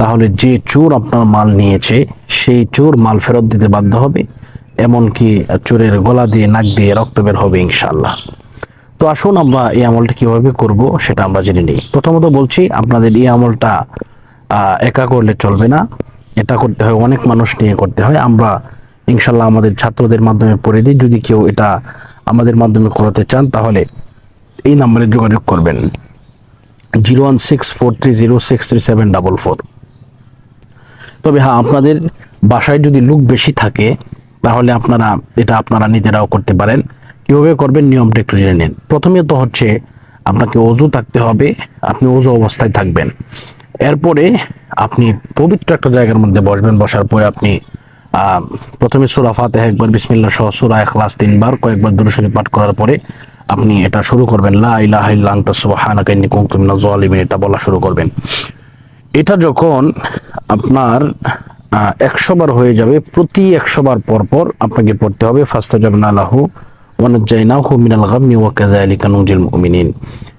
তাহলে যে চোর আপনার মাল নিয়েছে, সেই চোর মাল ফেরত দিতে বাধ্য হবে, এমনকি চোরের গলা দিয়ে, নাক দিয়ে রক্ত বের হবে ইনশাল্লাহ তো আসুন আমরা এই আমলটা কীভাবে করব সেটা আমরা জেনে নিই। প্রথমত বলছি, আপনাদের এই আমলটা একা করলে চলবে না। এটা করতে হয়, অনেক মানুষ নিয়ে করতে হয়। আমরা ইনশাল্লাহ আমাদের ছাত্রদের মাধ্যমে পড়ে দিই। যদি কেউ এটা আমাদের মাধ্যমে করাতে চান, তাহলে এই নাম্বারে যোগাযোগ করবেন। Zero one six four three zero six three seven double four. তবে হ্যাঁ আপনাদের বাসায় যদি লোক বেশি থাকে, তাহলে আপনারা এটা আপনারা নিজেরাও করতে পারেন। কীভাবে করবেন নিয়মটা একটু জেনে নিন। প্রথমে তো হচ্ছে আপনাকে অজু থাকতে হবে, আপনি অজু অবস্থায় থাকবেন। এরপরে আপনি পবিত্র একটা জায়গার মধ্যে বসবেন, বসার পরে আপনি প্রথমে সুরা ফাতে একবার বিসমিল্লা সহ সুরা এখলাস তিনবার, কয়েকবার দুরুশরী পাঠ করার পরে আপনি এটা শুরু করবেন। লা ইলাহা ইল্লা আনতা সুবহানাকা ইন্নী কুনতু মিনাজ জালিমিন এটা বলা শুরু করবেন। এটা যখন আপনার একশো বার হয়ে যাবে, প্রতি একশো বার পর পর আপনাকে পড়তে হবে ফাস্তা যাবেন আল্লাহু ওয়ানাজ্জাইনাহু মিনাল গাম্মি ওয়া কাযালিকা নুজিল মুমিনিন।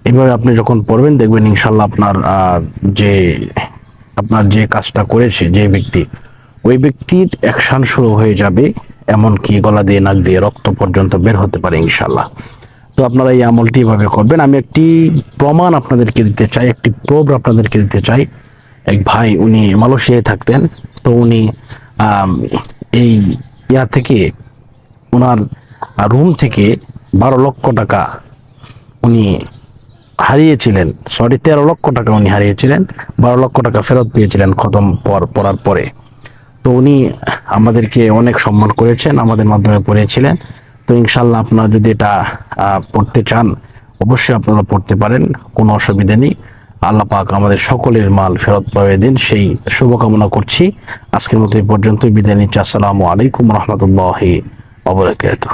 এইভাবে আপনি যখন পড়বেন, দেখবেন ইনশাআল্লাহ আপনার যে আপনার যে কাজটা করেছে, যে ব্যক্তি, ওই ব্যক্তির অ্যাকশন শুরু হয়ে যাবে, এমনকি গলা দিয়ে, নাক দিয়ে রক্ত পর্যন্ত বের হতে পারে ইনশাআল্লাহ। তো আপনারা এই আমলটি এভাবে করবেন। আমি একটি প্রমাণ আপনাদেরকে দিতে চাই, একটি প্রোব আপনাদেরকে দিতে চাই। এক ভাই উনি মালয়েশিয়ায় থাকতেন। তো উনি এই ইয়া থেকে ওনার রুম থেকে বারো লক্ষ টাকা উনি হারিয়েছিলেন। সরি তেরো লক্ষ টাকা উনি হারিয়েছিলেন। বারো লক্ষ টাকা ফেরত পেয়েছিলেন খতম পর পড়ার পরে। তো উনি আমাদেরকে অনেক সম্মান করেছেন, আমাদের মাধ্যমে পড়িয়েছিলেন তো ইনশাল্লাহ আপনারা যদি এটা পড়তে চান, অবশ্যই আপনারা পড়তে পারেন, কোনো অসুবিধা নেই। আল্লাহ পাক আমাদের সকলের মাল ফেরত পাবে দিন। সেই শুভকামনা করছি। আজকের মতো এই পর্যন্ত বিদায় নিচ্ছি। আসসালামু আলাইকুম রহমতুল্লাহ অবরাকাতুহ